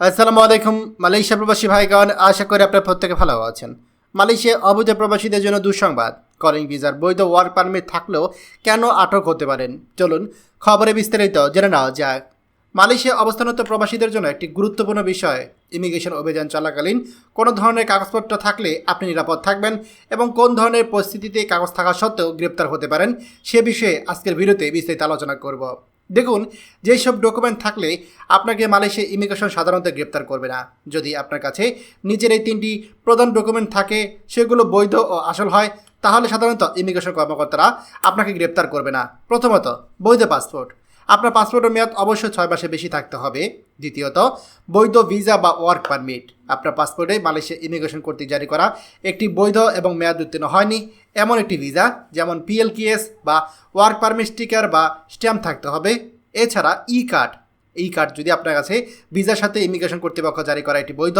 আসসালামু আলাইকুম, মালয়েশিয়া প্রবাসী ভাইগণ, আশা করি আপনার প্রত্যেকে ভালো আছেন। মালয়েশিয়া অবৈধ প্রবাসীদের জন্য দুঃসংবাদ। কলিং ভিসার বৈধ ওয়ার্ক পারমিট থাকলেও কেন আটক হতে পারেন? চলুন খবরে বিস্তারিত জেনে নেওয়া যাক। মালয়েশিয়া অবস্থানত প্রবাসীদের জন্য একটি গুরুত্বপূর্ণ বিষয়, ইমিগ্রেশন অভিযান চলাকালীন কোনো ধরনের কাগজপত্র থাকলে আপনি নিরাপদ থাকবেন এবং কোন ধরনের পরিস্থিতিতে কাগজ থাকা সত্ত্বেও গ্রেপ্তার হতে পারেন, সে বিষয়ে আজকের ভিডিওতে বিস্তারিত আলোচনা করব। দেখুন, যেসব ডকুমেন্ট থাকলে আপনাকে মালয়েশিয়া ইমিগ্রেশন সাধারণত গ্রেপ্তার করবে না। যদি আপনার কাছে নিজের এই তিনটি প্রধান ডকুমেন্ট থাকে, সেগুলো বৈধ ও আসল হয়, তাহলে সাধারণত ইমিগ্রেশন কর্মকর্তারা আপনাকে গ্রেপ্তার করবে না। প্রথমত, বৈধ পাসপোর্ট। আপনার পাসপোর্টের মেয়াদ অবশ্যই ছয় মাসে বেশি থাকতে হবে। দ্বিতীয়ত, বৈধ ভিসা বা ওয়ার্ক পারমিট। আপনার পাসপোর্টে মালয়েশিয়া ইমিগ্রেশন কর্তৃক জারি করা একটি বৈধ এবং মেয়াদ উত্তীর্ণ হয়নি। এমন একটি ভিসা, যেমন পিএলকিএস বা ওয়ার্ক পারমিট স্টিকার বা স্ট্যাম্প থাকতে হবে। এছাড়া ই কার্ড ই কার্ড যদি আপনার কাছে ভিসার সাথে ইমিগ্রেশন কর্তৃপক্ষ জারি করা একটি বৈধ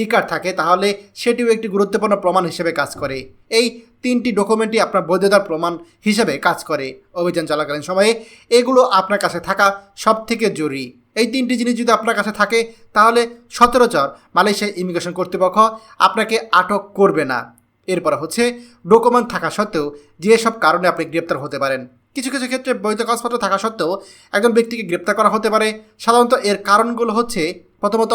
ই কার্ড থাকে, তাহলে সেটিও একটি গুরুত্বপূর্ণ প্রমাণ হিসেবে কাজ করে। এই তিনটি ডকুমেন্টই আপনার বৈধতার প্রমাণ হিসেবে কাজ করে অভিযান চলাকালীন সময়ে। এগুলো আপনার কাছে থাকা সব থেকে জরুরি। এই তিনটি জিনিস যদি আপনার কাছে থাকে, তাহলে সচরাচর মালয়েশিয়া ইমিগ্রেশন কর্তৃপক্ষ আপনাকে আটক করবে না। এরপর হচ্ছে, ডকুমেন্ট থাকা সত্ত্বেও যেসব কারণে আপনি গ্রেপ্তার হতে পারেন। কিছু কিছু ক্ষেত্রে বৈধ কাগজপত্র থাকা সত্ত্বেও একজন ব্যক্তিকে গ্রেপ্তার করা হতে পারে। সাধারণত এর কারণগুলো হচ্ছে প্রথমত,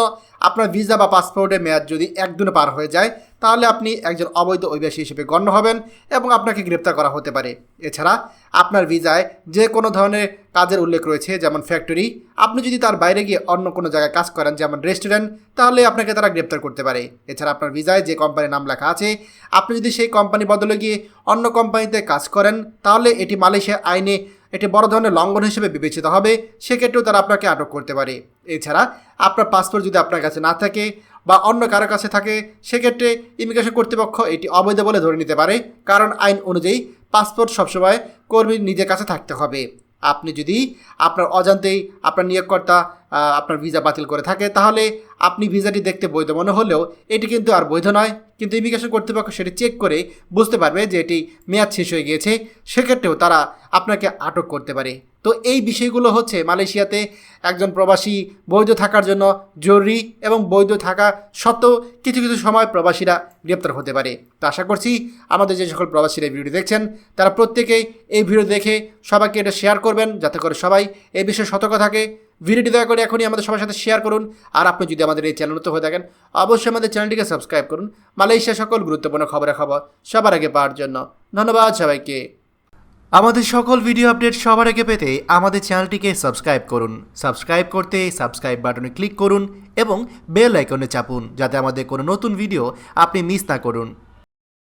আপনার ভিসা বা পাসপোর্টের মেয়াদ যদি একদিনে পার হয়ে যায়, তাহলে আপনি একজন অবৈধ অভিবাসী হিসেবে গণ্য হবেন এবং আপনাকে গ্রেপ্তার করা হতে পারে। এছাড়া, আপনার ভিসায় যে কোনো ধরনের কাজের উল্লেখ রয়েছে, যেমন ফ্যাক্টরি, আপনি যদি তার বাইরে গিয়ে অন্য কোনো জায়গায় কাজ করেন, যেমন রেস্টুরেন্ট, তাহলে আপনাকে তারা গ্রেপ্তার করতে পারে। এছাড়া আপনার ভিসায় যে কোম্পানির নাম লেখা আছে, আপনি যদি সেই কোম্পানি বদলে গিয়ে অন্য কোম্পানিতে কাজ করেন, তাহলে এটি মালয়েশিয়া আইনে এটি বড় ধরনের লঙ্ঘন হিসেবে বিবেচিত হবে, সেক্ষেত্রেও তারা আপনাকে আটক করতে পারে। এছাড়া, আপনার পাসপোর্ট যদি আপনার কাছে না থাকে বা অন্য কারও কাছে থাকে, সেক্ষেত্রে ইমিগ্রেশন কর্তৃপক্ষ এটি অবৈধ বলে ধরে নিতে পারে। কারণ আইন অনুযায়ী পাসপোর্ট সবসময় কর্মীর নিজের কাছে থাকতে হবে। আপনি যদি আপনার অজান্তেই আপনার নিয়োগকর্তা আপনার ভিসা বাতিল করে থাকে, তাহলে আপনি ভিসাটি দেখতে বৈধ মনে হলেও এটি কিন্তু আর বৈধ নয়। কিন্তু ইমিগ্রেশন কর্তৃপক্ষ সেটি চেক করে বুঝতে পারবে যে এটি মেয়াদ শেষ হয়ে গিয়েছে, সেক্ষেত্রেও তারা আপনাকে আটক করতে পারে। তো এই বিষয়গুলো হচ্ছে মালয়েশিয়াতে একজন প্রবাসী বৈধ থাকার জন্য জরুরি এবং বৈধ থাকা সত্ত্বেও কিছু কিছু সময় প্রবাসীরা গ্রেপ্তার হতে পারে। তো আশা করছি আমাদের যে সকল প্রবাসীরা ভিডিও দেখছেন, তারা প্রত্যেকেই এই ভিডিও দেখে সবাইকে এটা শেয়ার করবেন, যাতে করে সবাই এই বিষয়ে সতর্ক থাকে। ভিডিওটি দয়া করে এখনই আমাদের সবার সাথে শেয়ার করুন। আর আপনি যদি আমাদের এই চ্যানেল হয়ে থাকেন, অবশ্যই আমাদের চ্যানেলটিকে সাবস্ক্রাইব করুন। মালয়েশিয়া সকল গুরুত্বপূর্ণ খবরের খবর সবার আগে পাওয়ার জন্য ধন্যবাদ সবাইকে। আমাদের সকল ভিডিও আপডেট সবার আগে পেতে আমাদের চ্যানেলটিকে সাবস্ক্রাইব করুন। সাবস্ক্রাইব করতে সাবস্ক্রাইব বাটনে ক্লিক করুন এবং বেল আইকনে চাপুন, যাতে আমাদের কোনো নতুন ভিডিও আপনি মিস না করুন।